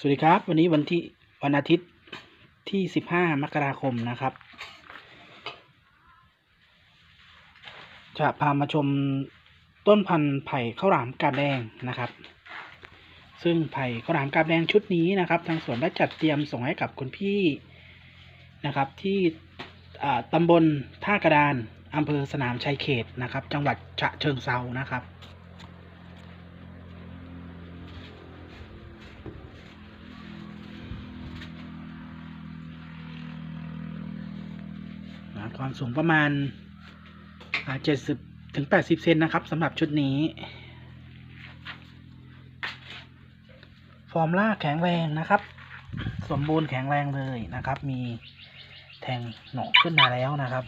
สวัสดีครับ วันนี้วันที่วันอาทิตย์ที่15มกราคมนะครับ จะพามาชมต้นพันธุ์ไผ่ข้าวหลามกาบแดงนะครับ ซึ่งไผ่ข้าวหลามกาบแดงชุดนี้นะครับ ทางสวนได้จัดเตรียมส่งให้กับคุณพี่นะครับ ที่ตำบลท่ากระดานอำเภอสนามชัยเขตนะครับ จังหวัดฉะเชิงเซานะครับ นะความสูงประมาณเจ็ดสิบถึงแปดสิบเซนนะครับสำหรับชุดนี้ ฟอร์มล่าแข็งแรงนะครับ สมบูรณ์แข็งแรงเลยนะครับ มีแทงหนอกขึ้นมาแล้วนะครับ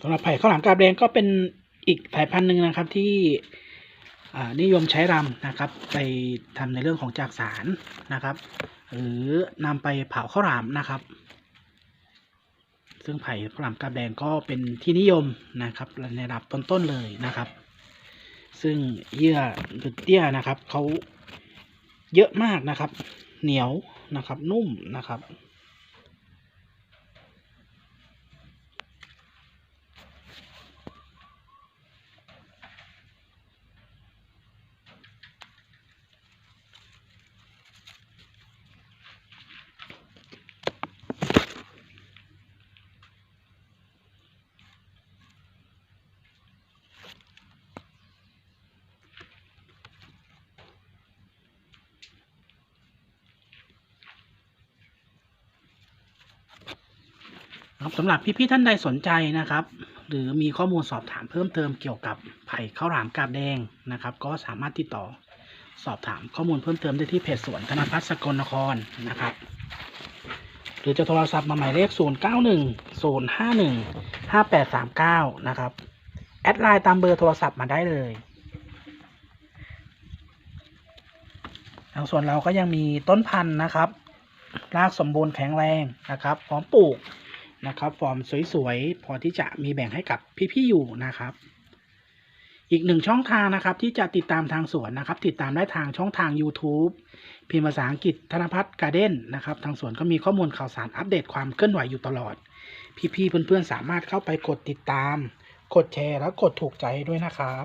สำหรับไผ่ข้าวหลามกาบแดงก็เป็นอีกสายพันธุ์หนึ่งนะครับที่นิยมใช้รำนะครับ ไปทำในเรื่องของจากสารนะครับ หรือนำไปเผาข้าวหลามนะครับ ซึ่งไผ่ข้าวหลามกาบแดงก็เป็นที่นิยมนะครับในระดับต้นๆเลยนะครับ ซึ่งเยื่อหรือเตี้ยนะครับเขาเยอะมากนะครับ เหนียวนะครับ นุ่มนะครับ ครับสำหรับพี่ๆท่านใดสนใจนะครับ หรือมีข้อมูลสอบถามเพิ่มเติมเกี่ยวกับไผ่ข้าวหลามกาบแดงนะครับ ก็สามารถติดต่อสอบถามข้อมูลเพิ่มเติมได้ที่เพจสวนธนพัฒน์สกลนครนะครับ หรือจะโทรศัพท์มาหมายเลข 0 9 1 0 5 1 5 8 3 9 นะครับ แอดไลน์ตามเบอร์โทรศัพท์มาได้เลยทางส่วนเราก็ยังมีต้นพันธุ์นะครับ รากสมบูรณ์แข็งแรงนะครับพร้อมปลูก นะครับ ฟอร์มสวยๆ พอที่จะมีแบ่งให้กับพี่ๆอยู่นะครับ อีกหนึ่งช่องทางนะครับ ที่จะติดตามทางสวนนะครับ ติดตามได้ทางช่องทาง YouTube พิมพ์ภาษาอังกฤษธนพัฒน์การ์เด้นนะครับ ทางสวนก็มีข้อมูลข่าวสารอัปเดตความเคลื่อนไหวอยู่ตลอด พี่ๆเพื่อนๆสามารถเข้าไปกดติดตาม กดแชร์และกดถูกใจด้วยนะครับ